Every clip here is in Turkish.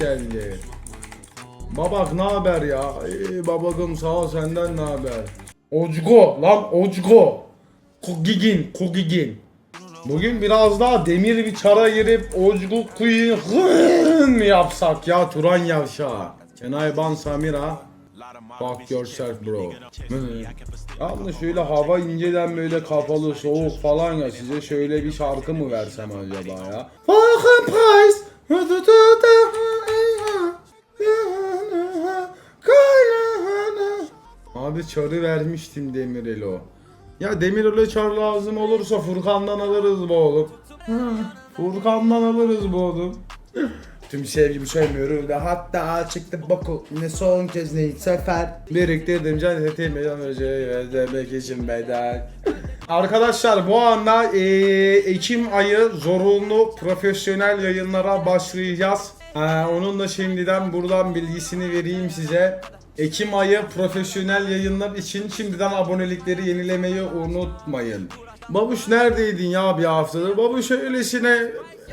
geldi. Babak ne haber ya? Ey babagım sağ ol senden ne haber? Ocgo lan Ocgo. Kugigin Kugigin. Bugün biraz daha demir bir çara girip Ocgo kuyu hın mı yapsak ya Turan Yavşa. I ban Samira? Fuck yourself bro. Yalnız şöyle hava inceden böyle kapalı soğuk falan ya size şöyle bir şarkı mı versem acaba ya? Fucking price. Abi çarı vermiştim Demirel'o. Ya Demirel'e çar lazım olursa Furkan'dan alırız bu oğlum. Furkan'dan alırız bu oğlum. Tüm sevgimi söylemiyorum da hatta çıktı boku ne son kez ne ilk sefer Biriktirdim cenneti meydan vereceği ve demek için bedel Arkadaşlar bu anda eee, Ekim ayı zorunlu profesyonel yayınlara başlayacağız Ee, Onun da şimdiden buradan bilgisini vereyim size Ekim ayı profesyonel yayınlar için şimdiden abonelikleri yenilemeyi unutmayın Babuş neredeydin ya bir haftadır? Babuş öylesine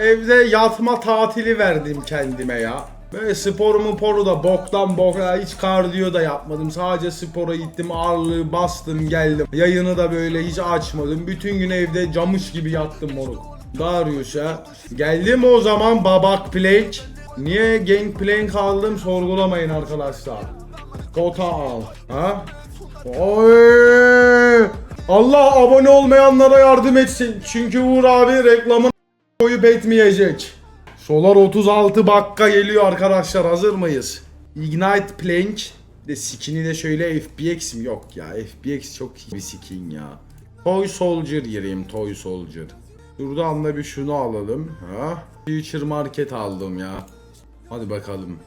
evde yatma tatili verdim kendime ya. Böyle sporumu poru da boktan bok hiç kardiyo da yapmadım. Sadece spora gittim ağırlığı bastım geldim. Yayını da böyle hiç açmadım. Bütün gün evde camış gibi yattım moruk. Darius'a. Geldim o zaman babak plank. Niye gangplank aldım sorgulamayın arkadaşlar. Kota al. Ha? Oy! Allah abone olmayanlara yardım etsin. Çünkü Uğur abi reklamın koyup etmeyecek. Solar 36 bakka geliyor arkadaşlar hazır mıyız? Ignite Plank de skin'i de şöyle FBX mi? Yok ya FBX çok iyi bir skin ya. Toy Soldier gireyim Toy Soldier. Şuradan da bir şunu alalım. Ha? Future Market aldım ya. Hadi bakalım.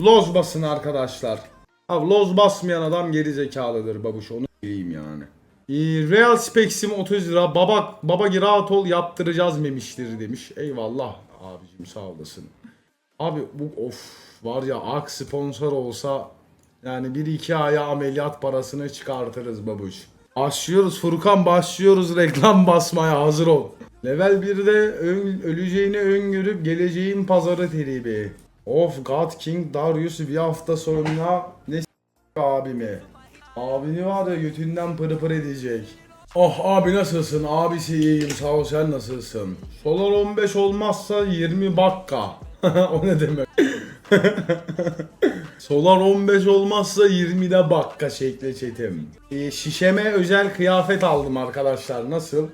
Loz basın arkadaşlar. Abi loz basmayan adam geri zekalıdır babuş onu bileyim yani. Ee, Real Spex'im 30 lira. Baba baba rahat ol yaptıracağız memişleri demiş. Eyvallah abicim sağ olasın. Abi bu of var ya ak sponsor olsa yani bir iki aya ameliyat parasını çıkartırız babuş. Başlıyoruz Furkan başlıyoruz reklam basmaya hazır ol. Level 1'de ön- öleceğini öngörüp geleceğin pazarı tribi. Of God King Darius bir hafta sonra ne s- abimi. Abini var ya götünden pırı pır edecek. Oh abi nasılsın? Abisi iyiyim sağ ol sen nasılsın? Solar 15 olmazsa 20 bakka. o ne demek? Solar 15 olmazsa 20'de bakka şekli çetim. Ee, şişeme özel kıyafet aldım arkadaşlar. Nasıl?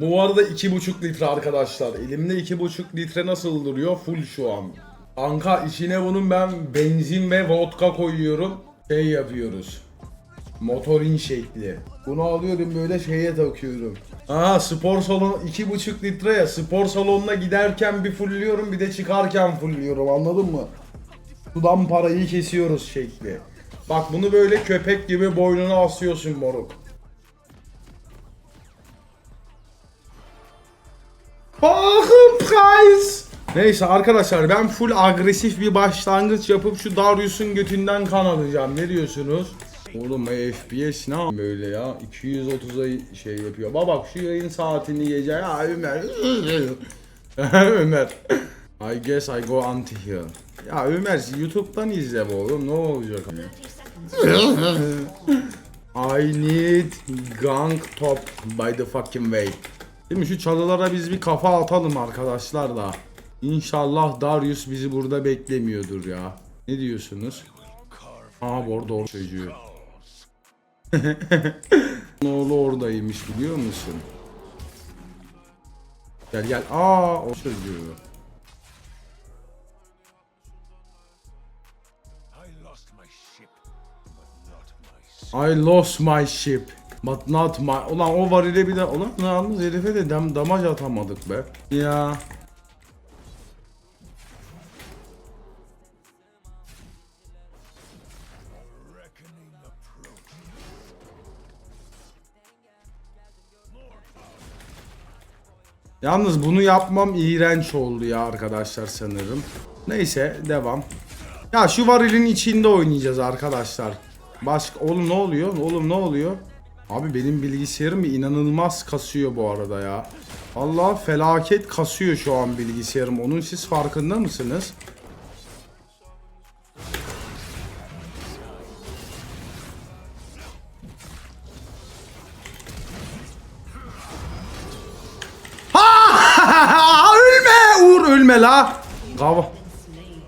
Bu arada 2,5 litre arkadaşlar. Elimde 2,5 litre nasıl duruyor? Full şu an. Anka içine bunun ben benzin ve vodka koyuyorum. Şey yapıyoruz. Motorin şekli. Bunu alıyorum böyle şeye takıyorum. Aa spor salonu 2,5 litre ya. Spor salonuna giderken bir fullüyorum bir de çıkarken fullüyorum anladın mı? Sudan parayı kesiyoruz şekli. Bak bunu böyle köpek gibi boynuna asıyorsun moruk. Bakın price. Neyse arkadaşlar ben full agresif bir başlangıç yapıp şu Darius'un götünden kan alacağım. Ne diyorsunuz? Oğlum FPS ne böyle ya 230'a şey yapıyor. Baba şu yayın saatini gece ya Ömer. Ömer. I guess I go anti here. Ya Ömer YouTube'dan izle bu oğlum ne olacak? I need gang top by the fucking way. Değil mi? Şu çalılara biz bir kafa atalım arkadaşlar da. İnşallah Darius bizi burada beklemiyordur ya. Ne diyorsunuz? Aa bu arada o çocuğu. Oğlu oradaymış biliyor musun? Gel gel. Aa o çocuğu. I lost my ship, but not my. Ulan o var ile bir de... Ulan yalnız herife de dam damaj atamadık be. Ya. Yalnız bunu yapmam iğrenç oldu ya arkadaşlar sanırım. Neyse devam. Ya şu varilin içinde oynayacağız arkadaşlar. Başka oğlum ne oluyor? Oğlum ne oluyor? Abi benim bilgisayarım inanılmaz kasıyor bu arada ya. Allah felaket kasıyor şu an bilgisayarım. Onun siz farkında mısınız? Ölme la. Gava.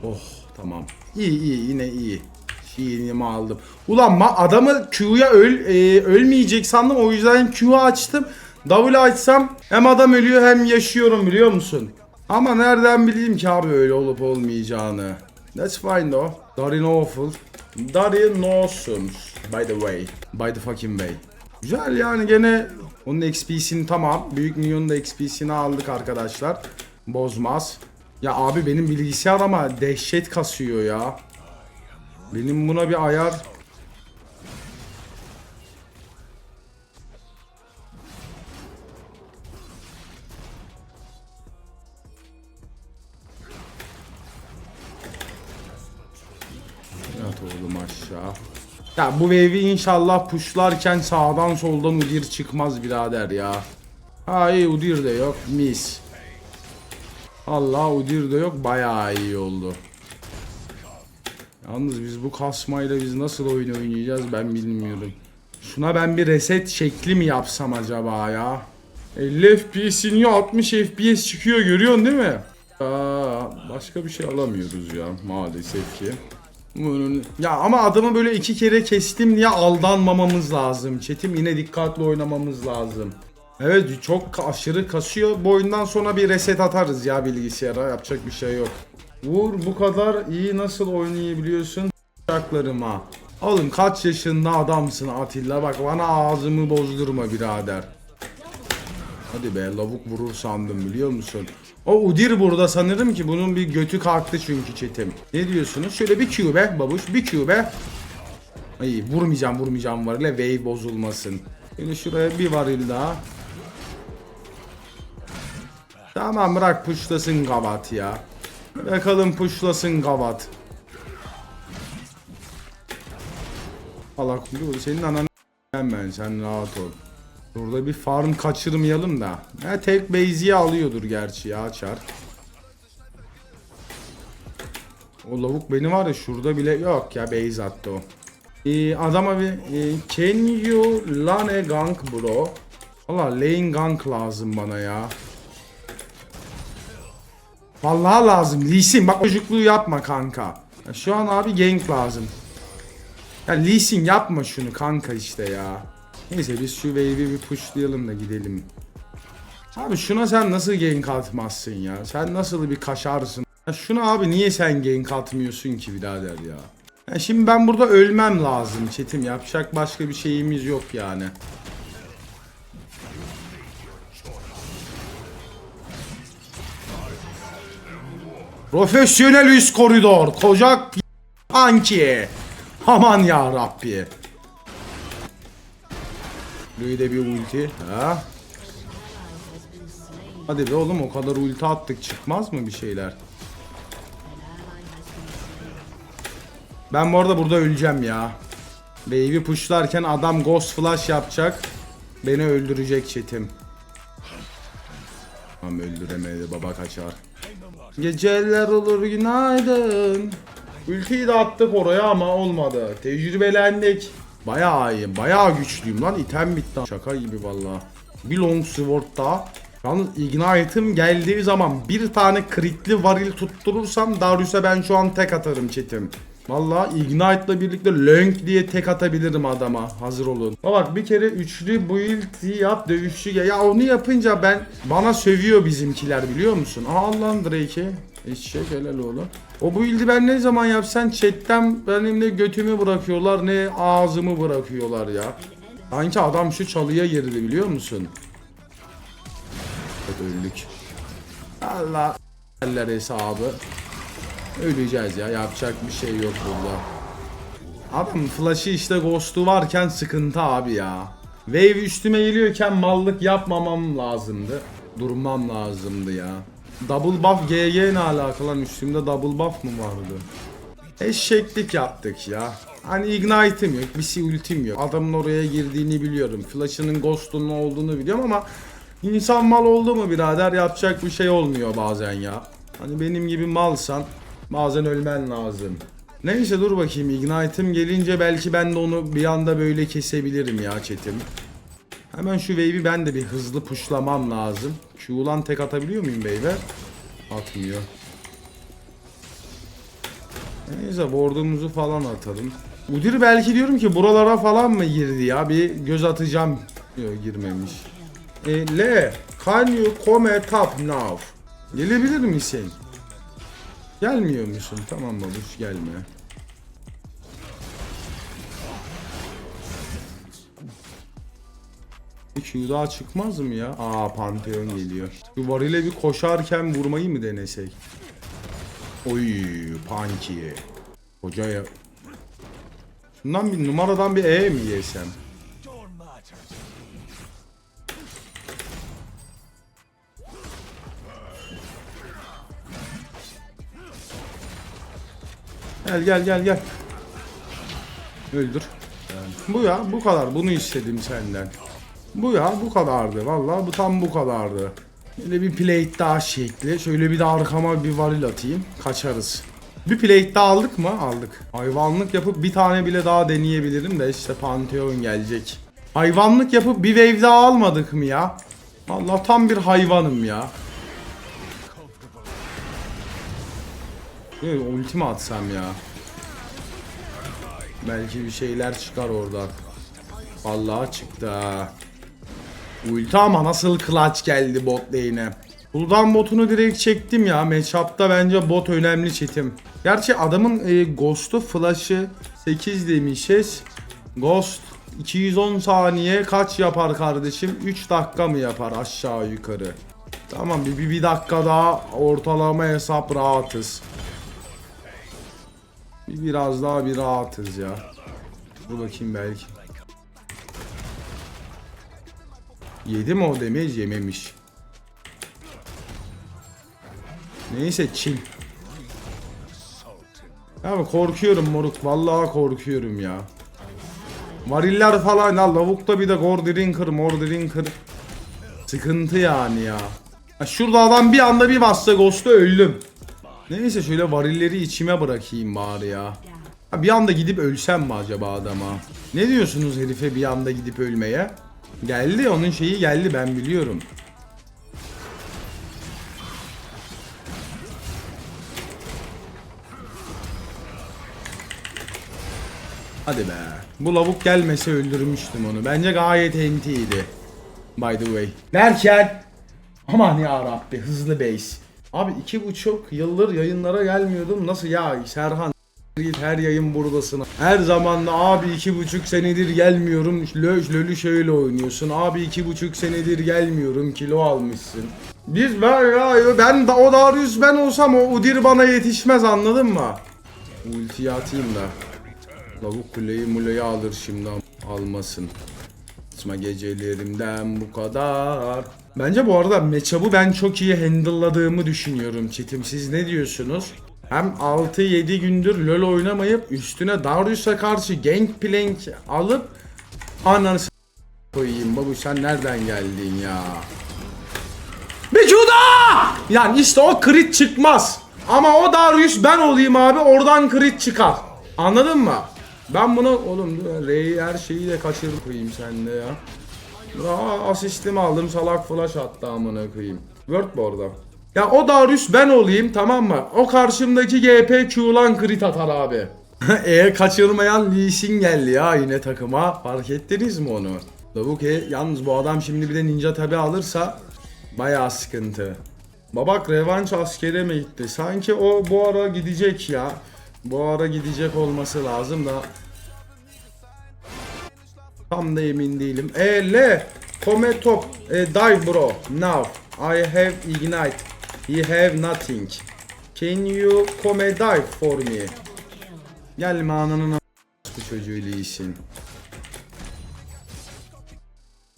Oh tamam. İyi iyi yine iyi. Şiirimi aldım. Ulan ma adamı Q'ya öl e, ölmeyecek sandım o yüzden Q'yu açtım. W açsam hem adam ölüyor hem yaşıyorum biliyor musun? Ama nereden bileyim ki abi öyle olup olmayacağını. That's fine though. Darin awful. Darin awesome. By the way. By the fucking way. Güzel yani gene onun XP'sini tamam. Büyük Minyon'un da XP'sini aldık arkadaşlar. Bozmaz. Ya abi benim bilgisayar ama dehşet kasıyor ya. Benim buna bir ayar Yat oğlum aşağı. Ya bu wave'i inşallah pushlarken sağdan soldan Udyr çıkmaz birader ya. Ha iyi Udyr de yok mis. Allah Udyr de yok bayağı iyi oldu. Yalnız biz bu kasmayla biz nasıl oyun oynayacağız ben bilmiyorum. Şuna ben bir reset şekli mi yapsam acaba ya? 50 FPS iniyor 60 FPS çıkıyor görüyorsun değil mi? Aa, başka bir şey alamıyoruz ya maalesef ki. Ya ama adamı böyle iki kere kestim diye aldanmamamız lazım. Çetim yine dikkatli oynamamız lazım. Evet çok aşırı kasıyor. Bu oyundan sonra bir reset atarız ya bilgisayara. Yapacak bir şey yok. Vur bu kadar iyi nasıl oynayabiliyorsun? Çaklarıma. Oğlum kaç yaşında adamsın Atilla bak bana ağzımı bozdurma birader. Hadi be lavuk vurur sandım biliyor musun? O Udir burada sanırım ki bunun bir götü kalktı çünkü çetim. Ne diyorsunuz? Şöyle bir Q be babuş bir Q be. Ay vurmayacağım vurmayacağım var ile wave bozulmasın. Şimdi şuraya bir varil daha. Tamam bırak puşlasın gavat ya. Bırakalım puşlasın gavat. Allah dur senin anan ben sen rahat ol. Burada bir farm kaçırmayalım da. Ha, tek base'i alıyordur gerçi ya çar. O lavuk beni var ya şurada bile yok ya base attı o. Ee, adama bir e, can you lane gank bro? Valla lane gank lazım bana ya. Vallahi lazım. Lee bak çocukluğu yapma kanka. Ya şu an abi gank lazım. Ya Lee yapma şunu kanka işte ya. Neyse biz şu wave'i bir pushlayalım da gidelim. Abi şuna sen nasıl gank atmazsın ya? Sen nasıl bir kaşarsın? Ya şuna abi niye sen gank atmıyorsun ki birader ya? ya? Şimdi ben burada ölmem lazım çetim. Yapacak başka bir şeyimiz yok yani. Profesyonel üst koridor. Koca p- Anki. Aman ya Rabbi. Da bir ulti. Ha? Hadi be oğlum o kadar ulti attık çıkmaz mı bir şeyler? Ben bu arada burada öleceğim ya. Baby pushlarken adam ghost flash yapacak. Beni öldürecek çetim. Tamam öldüremedi baba kaçar. Geceler olur günaydın. Ultiyi de attık oraya ama olmadı. Tecrübelendik. Bayağı iyi, bayağı güçlüyüm lan. item bitti. Şaka gibi valla. Bir long sword daha. Yalnız ignite'ım geldiği zaman bir tane kritli varil tutturursam Darius'a ben şu an tek atarım çetim. Valla Ignite'la birlikte Lönk diye tek atabilirim adama. Hazır olun. Ama bak bir kere üçlü build yap dövüşçü gel. Ya onu yapınca ben bana sövüyor bizimkiler biliyor musun? Aa Allah'ın Drake'i. Eşek helal oğlum. O build'i ben ne zaman yapsan chatten benim ne götümü bırakıyorlar ne ağzımı bırakıyorlar ya. Sanki adam şu çalıya girdi biliyor musun? Evet öldük. Allah eller hesabı. Öleceğiz ya yapacak bir şey yok burada. Adam flash'ı işte ghost'u varken sıkıntı abi ya. Wave üstüme geliyorken mallık yapmamam lazımdı. Durmam lazımdı ya. Double buff GG ne alakalı lan üstümde double buff mı vardı? Eşeklik yaptık ya. Hani ignite'im yok, bir şey ultim yok. Adamın oraya girdiğini biliyorum. Flash'ının ghost'un ne olduğunu biliyorum ama insan mal oldu mu birader yapacak bir şey olmuyor bazen ya. Hani benim gibi malsan bazen ölmen lazım. Neyse dur bakayım ignite'im gelince belki ben de onu bir anda böyle kesebilirim ya chatim. Hemen şu wave'i ben de bir hızlı pushlamam lazım. Q'lan tek atabiliyor muyum wave'e? Atmıyor. Neyse ward'umuzu falan atalım. Udyr belki diyorum ki buralara falan mı girdi ya? Bir göz atacağım. Yok girmemiş. E, Le, can you come top now? Gelebilir misin? Gelmiyor musun? Tamam babuş gelme. Q daha çıkmaz mı ya? Aa Pantheon geliyor. Şu varile bir koşarken vurmayı mı denesek? Oy Punky. Hoca ya. Şundan bir numaradan bir E mi yesem? Gel gel gel gel. Öldür. Bu ya bu kadar bunu istedim senden. Bu ya bu kadardı vallahi bu tam bu kadardı. Böyle bir plate daha şekli. Şöyle bir de arkama bir varil atayım. Kaçarız. Bir plate daha aldık mı? Aldık. Hayvanlık yapıp bir tane bile daha deneyebilirim de işte Pantheon gelecek. Hayvanlık yapıp bir wave daha almadık mı ya? Allah tam bir hayvanım ya. Evet, ultimi atsam ya. Belki bir şeyler çıkar oradan. Vallahi çıktı ha. Ulti ama nasıl clutch geldi bot lane'e. Buradan botunu direkt çektim ya. Matchup'ta bence bot önemli çetim. Gerçi adamın e, Ghost'u flash'ı 8 demişiz. Ghost 210 saniye kaç yapar kardeşim? 3 dakika mı yapar aşağı yukarı? Tamam bir, bir, bir dakika daha ortalama hesap rahatız. Bir biraz daha bir rahatız ya. Dur bakayım belki. Yedi mi o damage yememiş. Neyse chill. Abi korkuyorum moruk vallahi korkuyorum ya. Variller falan ya lavukta bir de Gordrinker, Mordrinker. Sıkıntı yani ya. Ha, şurada adam bir anda bir bassa Ghost'u öldüm. Neyse şöyle varilleri içime bırakayım bari ya. Ha, bir anda gidip ölsem mi acaba adama? Ne diyorsunuz herife bir anda gidip ölmeye? Geldi onun şeyi geldi ben biliyorum. Hadi be. Bu lavuk gelmese öldürmüştüm onu. Bence gayet entiydi. By the way. Derken aman ya Rabbi hızlı base. Abi iki buçuk yıldır yayınlara gelmiyordum. Nasıl ya Serhan her yayın buradasın. Her zaman da abi iki buçuk senedir gelmiyorum. Lö, lölü şöyle oynuyorsun. Abi iki buçuk senedir gelmiyorum. Kilo almışsın. Biz ben ya ben da o Darius ben olsam o Udir bana yetişmez anladın mı? Ultiyi atayım da. Lavuk kuleyi muleyi alır şimdi almasın. Sıma gecelerimden bu kadar. Bence bu arada matchup'ı ben çok iyi handle'ladığımı düşünüyorum Çetim. Siz ne diyorsunuz? Hem 6-7 gündür LoL oynamayıp üstüne Darius'a karşı Gangplank alıp ananı koyayım babu sen nereden geldin ya? Vücuda! Yani işte o crit çıkmaz. Ama o Darius ben olayım abi oradan crit çıkar. Anladın mı? Ben bunu oğlum R'yi her şeyi de kaçırıp koyayım sende ya. Aa, asistimi aldım salak flash attı amına koyayım. Word bu arada. Ya o Darius ben olayım tamam mı? O karşımdaki GP Q'lan crit atar abi. e kaçırmayan Lee Sin geldi ya yine takıma. Fark ettiniz mi onu? Lavuk e, yalnız bu adam şimdi bir de ninja tabi alırsa bayağı sıkıntı. Babak revanş askere mi gitti? Sanki o bu ara gidecek ya. Bu ara gidecek olması lazım da Tam da emin değilim. E le come top e, dive bro. Now I have ignite. He have nothing. Can you come dive for me? Gelme ananın a- bu çocuğu iyisin.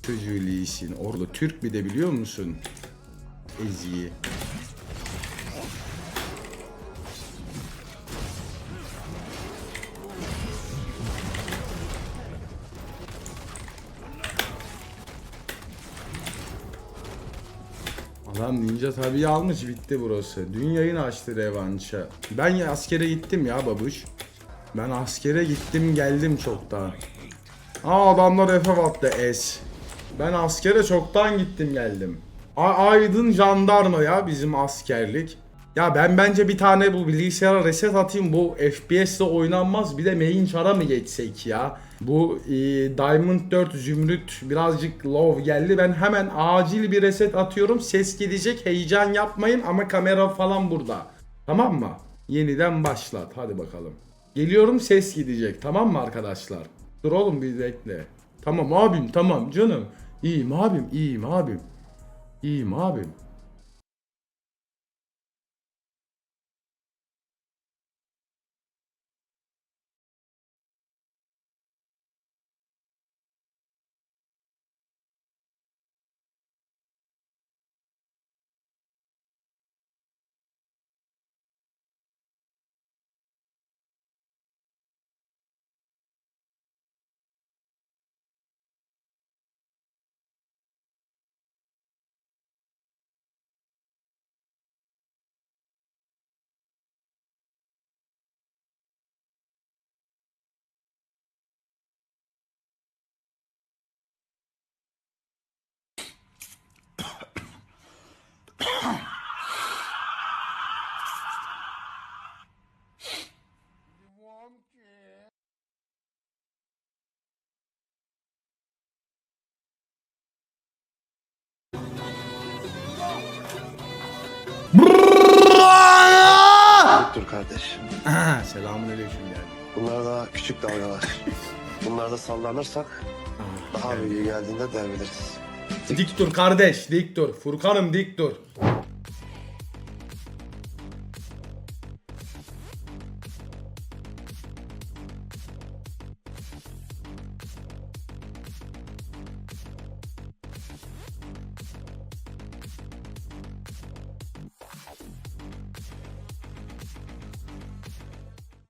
Çocuğu iyisin. Orada Türk bir de biliyor musun? Ezi'yi Lan Ninja tabii almış bitti burası. Dün yayın açtı revanşa. Ben ya askere gittim ya babuş. Ben askere gittim geldim çoktan. Aa adamlar FF attı S. Ben askere çoktan gittim geldim. A- Aydın jandarma ya bizim askerlik. Ya ben bence bir tane bu bilgisayara reset atayım bu FPS'le oynanmaz bir de main çara mı geçsek ya? Bu e, Diamond 4 Zümrüt birazcık low geldi ben hemen acil bir reset atıyorum ses gidecek heyecan yapmayın ama kamera falan burada. Tamam mı? Yeniden başlat hadi bakalım. Geliyorum ses gidecek tamam mı arkadaşlar? Dur oğlum bir bekle. Tamam abim tamam canım. İyiyim abim iyiyim abim. İyiyim abim. Selamun aleyküm yani. Bunlar daha küçük dalgalar. Bunlarda sallanırsak daha büyüğü geldiğinde devrilirsiniz. Dik dur kardeş dik dur. Furkan'ım dik dur.